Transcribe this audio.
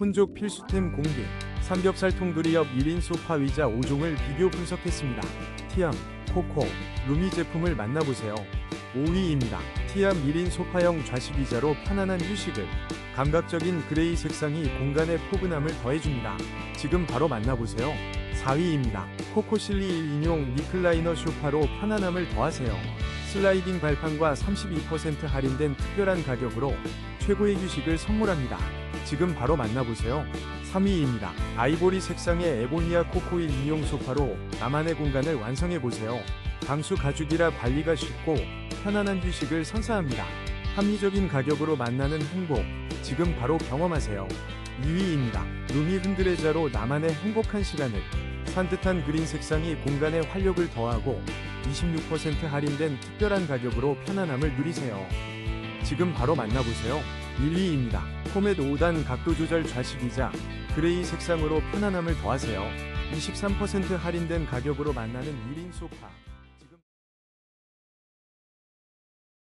혼족 필수템 공개 삼겹살 통두리 옆 1인 소파 의자 5종을 비교 분석했습니다. 티암, 코코, 루미 제품을 만나보세요. 5위입니다. 티암 1인 소파형 좌식 의자로 편안한 휴식을 감각적인 그레이 색상이 공간의 포근함을 더해줍니다. 지금 바로 만나보세요. 4위입니다. 코코실리 1인용 리클라이너 쇼파로 편안함을 더하세요. 슬라이딩 발판과 32% 할인된 특별한 가격으로 최고의 휴식을 선물합니다. 지금 바로 만나보세요. 3위입니다. 아이보리 색상의 에보니아 코코일 인용 소파로 나만의 공간을 완성해보세요. 방수 가죽이라 관리가 쉽고 편안한 휴식을 선사합니다. 합리적인 가격으로 만나는 행복, 지금 바로 경험하세요. 2위입니다. 루미 흔들레자로 나만의 행복한 시간을 산뜻한 그린 색상이 공간에 활력을 더하고 26% 할인된 특별한 가격으로 편안함을 누리세요. 지금 바로 만나보세요. 1위입니다. 포맷 5단 각도 조절 좌식이자 그레이 색상으로 편안함을 더하세요. 23% 할인된 가격으로 만나는 1인 소파.